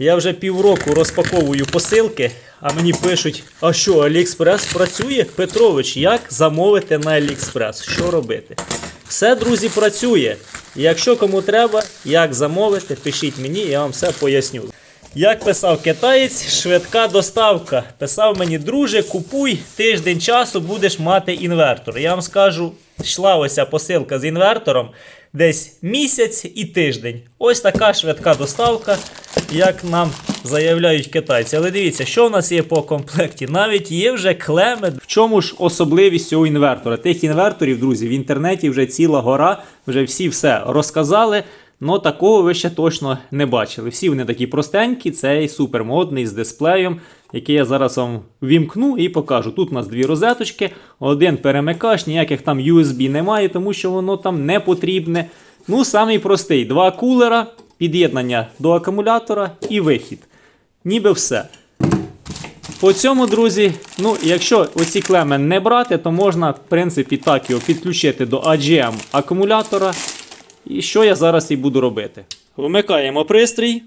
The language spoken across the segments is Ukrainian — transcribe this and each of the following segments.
Я вже півроку розпаковую посилки, а мені пишуть: а що, Аліекспрес працює? Петрович, як замовити на Аліекспрес? Що робити? Все, друзі, працює. Якщо кому треба, як замовити, пишіть мені, я вам все поясню. Як писав китаєць, швидка доставка. Писав мені, друже, купуй тиждень часу, будеш мати інвертор. Я вам скажу, йшла ось ця посилка з інвертором десь місяць і тиждень. Ось така швидка доставка, як нам заявляють китайці. Але дивіться, що в нас є по комплекті. Навіть є вже клеми. В чому ж особливість цього інвертора? Тих інверторів, друзі, в інтернеті вже ціла гора, вже всі все розказали. Ну, такого ви ще точно не бачили. Всі вони такі простенькі, цей супермодний з дисплеєм, який я зараз вам вімкну і покажу. Тут у нас дві розеточки, один перемикач, ніяких там USB немає, тому що воно там не потрібне. Ну, самий простий: два кулера, під'єднання до акумулятора і вихід. Ніби все. По цьому, друзі, ну, якщо оці клеми не брати, то можна, в принципі, так його підключити до AGM акумулятора. І що я зараз і буду робити? Вмикаємо пристрій.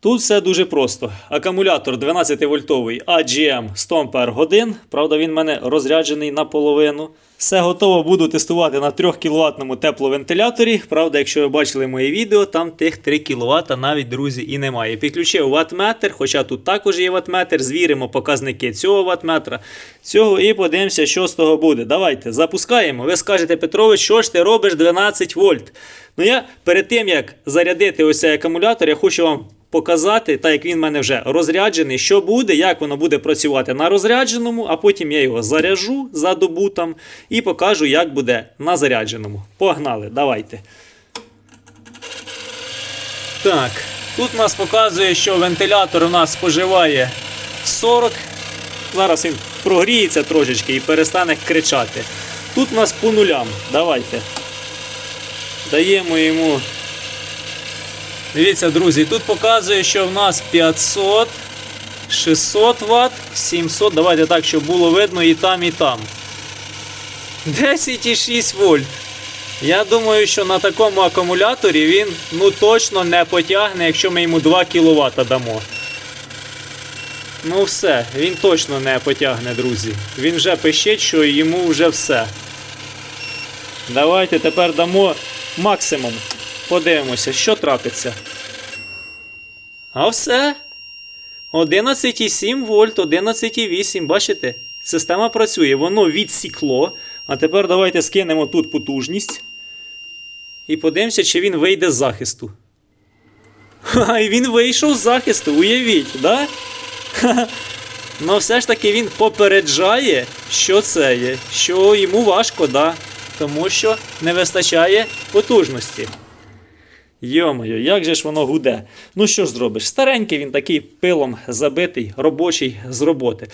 Тут все дуже просто. Акумулятор 12-вольтовий AGM 100 Ах. Правда, він в мене розряджений наполовину. Все готово буду тестувати на 3 кВт тепловентиляторі. Правда, якщо ви бачили моє відео, там тих 3 кВт навіть, друзі, і немає. Підключив ватметр, хоча тут також є ватметр. Звіримо показники цього ватметра, цього і подивимося, що з того буде. Давайте запускаємо. Ви скажете, Петрович, що ж ти робиш 12 вольт? Ну я перед тим як зарядити ось цей акумулятор, я хочу вам показати, так як він в мене вже розряджений, що буде, як воно буде працювати на розрядженому, а потім я його заряжу за добу там і покажу, як буде на зарядженому. Погнали, давайте. Так, тут нас показує, що вентилятор у нас споживає 40. Зараз він прогріється трошечки і перестане кричати. Тут у нас по нулям. Давайте. Даємо йому. Дивіться, друзі, тут показує, що в нас 500, 600 Вт, 700. Давайте так, щоб було видно і там, і там. 10,6 вольт. Я думаю, що на такому акумуляторі він ну точно не потягне, якщо ми йому 2 кВт дамо. Ну все, він точно не потягне, друзі. Він вже пищить, що йому вже все. Давайте тепер дамо максимум. Подивимося, що трапиться. А все. 11,7 вольт, 11,8. Бачите? Система працює, воно відсікло. А тепер давайте скинемо тут потужність. І подивимося, чи він вийде з захисту. Ха, і він вийшов з захисту, уявіть, да? Ну, все ж таки він попереджає, що це є, що йому важко, да. Тому що не вистачає потужності. Йомою, як же ж воно гуде. Ну що ж зробиш? Старенький він такий пилом забитий, робочий з роботи.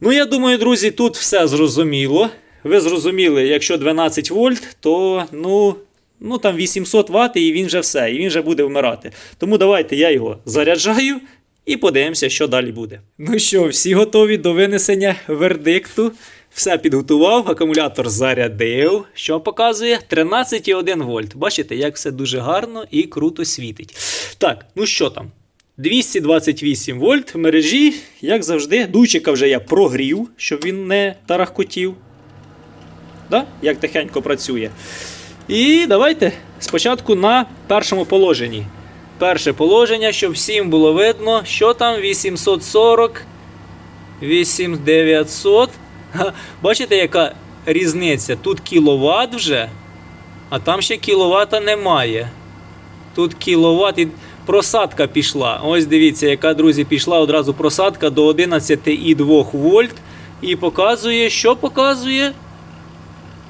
Ну, я думаю, друзі, тут все зрозуміло. Ви зрозуміли, якщо 12 вольт, то ну, ну там 800 Вт і він вже все, і він вже буде вмирати. Тому давайте я його заряджаю і подивимося, що далі буде. Ну що, всі готові до винесення вердикту. Все підготував, акумулятор зарядив. Що показує? 13,1 вольт. Бачите, як все дуже гарно і круто світить. Так, ну що там? 228 вольт в мережі, як завжди, дуйчика вже я прогрів, щоб він не тарахкотів. Да? Як тихенько працює. І давайте спочатку на першому положенні. Перше положення, щоб всім було видно, що там 840, 8900. Бачите, яка різниця? Тут кіловат вже, а там ще кіловата немає. Тут кіловат і просадка пішла. Ось дивіться, яка, друзі, пішла одразу просадка до 11,2 вольт. І показує, що показує?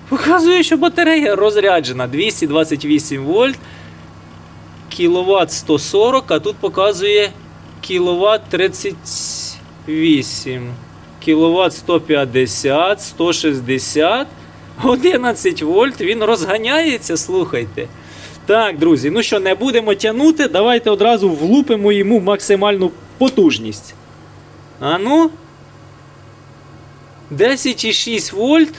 Показує, що батарея розряджена 228 вольт. Кіловат 140, а тут показує кіловат 38. Кіловат 150, 160, 11 вольт. Він розганяється, слухайте. Так, друзі, ну що, не будемо тягнути, давайте одразу влупимо йому максимальну потужність. А ну. 10,6 вольт.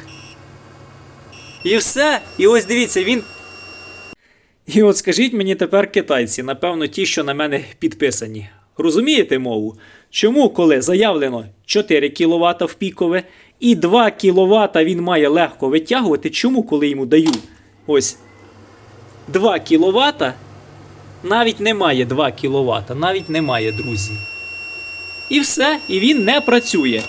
І все. І ось дивіться, він. І от скажіть мені тепер китайці, напевно, ті, що на мене підписані. Розумієте мову? Чому, коли заявлено 4 кВт в пікове і 2 кВт він має легко витягувати, чому, коли йому даю ось 2 кВт, навіть немає 2 кВт, навіть немає, друзі. І все, і він не працює.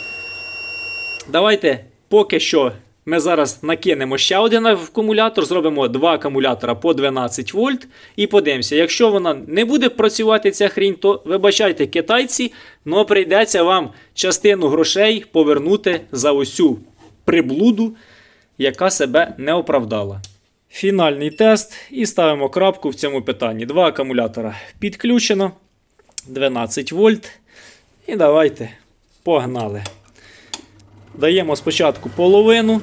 Давайте поки що ми зараз накинемо ще один акумулятор, зробимо два акумулятора по 12 вольт і подивимося. Якщо вона не буде працювати ця хрінь, то вибачайте китайці, але прийдеться вам частину грошей повернути за цю приблуду, яка себе не оправдала. Фінальний тест і ставимо крапку в цьому питанні. Два акумулятора підключено, 12 вольт. І давайте погнали. Даємо спочатку половину.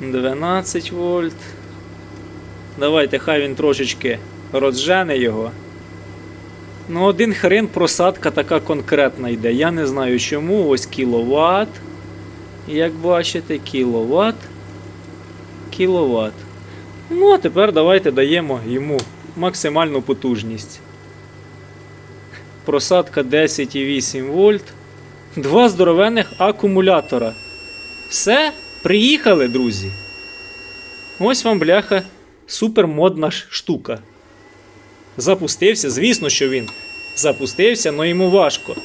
12 вольт. Давайте, хай він трошечки розжене його. Ну, один хрен просадка така конкретна йде. Я не знаю чому. Ось кіловат. Як бачите, кіловат. Кіловат. Ну, а тепер давайте даємо йому максимальну потужність. Просадка 10,8 вольт. Два здоровенних акумулятора. Все, приїхали, друзі. Ось вам, бляха, супермодна штука. Запустився, звісно, що він запустився, але йому важко.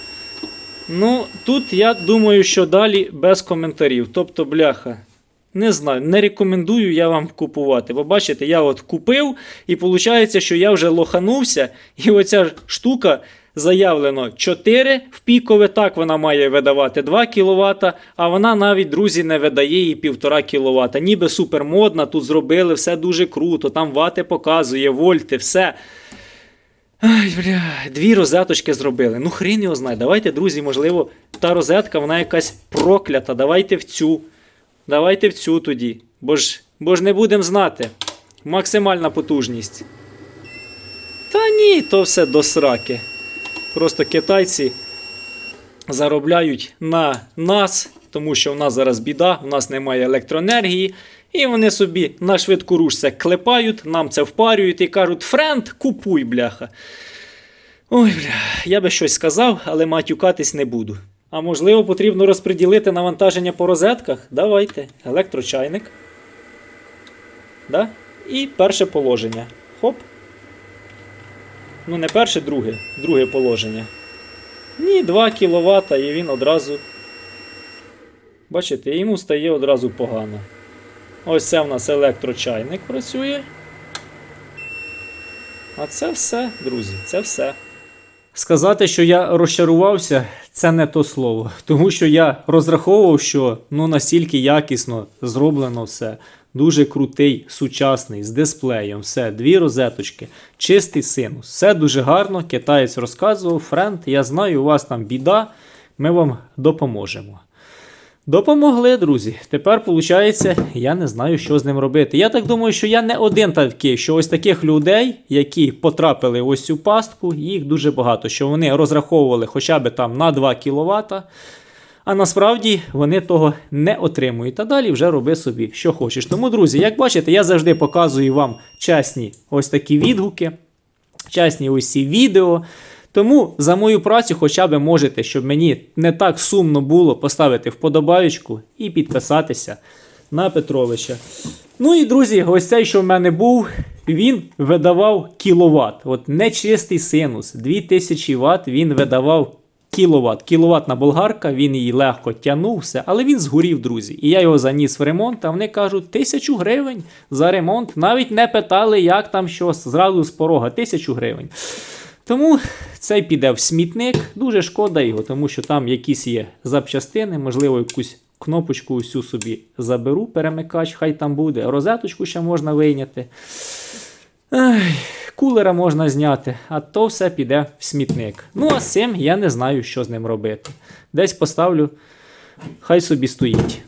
Ну, тут я думаю, що далі без коментарів. Тобто, бляха, не знаю, не рекомендую я вам купувати. Бо бачите, я от купив, і виходить, що я вже лоханувся, і оця штука заявлено 4 в пікове, так вона має видавати 2 кВт, а вона навіть, друзі, не видає і 1,5 кВт. Ніби супермодна, тут зробили все дуже круто, там вати показує, вольти, все. Ай, бля, дві розеточки зробили. Ну, хрін його знає. Давайте, друзі, можливо, та розетка, вона якась проклята. Давайте в цю. Давайте в цю тоді. Бо ж, бо ж не будемо знати. Максимальна потужність. Та ні, то все до сраки. Просто китайці заробляють на нас, тому що в нас зараз біда, в нас немає електроенергії. І вони собі на швидку руш це клепають, нам це впарюють і кажуть: френд, купуй, бляха. Ой, бля, я би щось сказав, але матюкатись не буду. А можливо, потрібно розподілити навантаження по розетках? Давайте. Електрочайник. Да? І перше положення. Хоп. Ну, не перше, друге. Друге положення. Ні, 2 кВт, і він одразу. Бачите, йому стає одразу погано. Ось це в нас електрочайник працює. А це все, друзі, це все. Сказати, що я розчарувався, це не то слово. Тому що я розраховував, що ну настільки якісно зроблено все. Дуже крутий, сучасний, з дисплеєм, все, дві розеточки, чистий синус. Все дуже гарно. Китаєць розказував, френд, я знаю, у вас там біда, ми вам допоможемо. Допомогли, друзі. Тепер, виходить, я не знаю, що з ним робити. Я так думаю, що я не один такий, що ось таких людей, які потрапили ось цю пастку, їх дуже багато, що вони розраховували хоча б там на 2 кВт, а насправді вони того не отримують. Та далі вже роби собі, що хочеш. Тому, друзі, як бачите, я завжди показую вам чесні ось такі відгуки, чесні ось ці відео. Тому за мою працю хоча б можете, щоб мені не так сумно було поставити вподобаючку і підписатися на Петровича. Ну і друзі, ось цей, що в мене був, він видавав кіловат. От нечистий синус. 2000 Вт він видавав кіловат. Кіловатна болгарка, він її легко тягнув, все, але він згорів, друзі. І я його заніс в ремонт, а вони кажуть, тисячу гривень за ремонт. Навіть не питали, як там що, зразу з порога, тисячу гривень. Тому цей піде в смітник. Дуже шкода його, тому що там якісь є запчастини, можливо, якусь кнопочку усю собі заберу, перемикач, хай там буде. Розеточку ще можна вийняти. Ай, кулера можна зняти, а то все піде в смітник. Ну, а з цим я не знаю, що з ним робити. Десь поставлю, хай собі стоїть.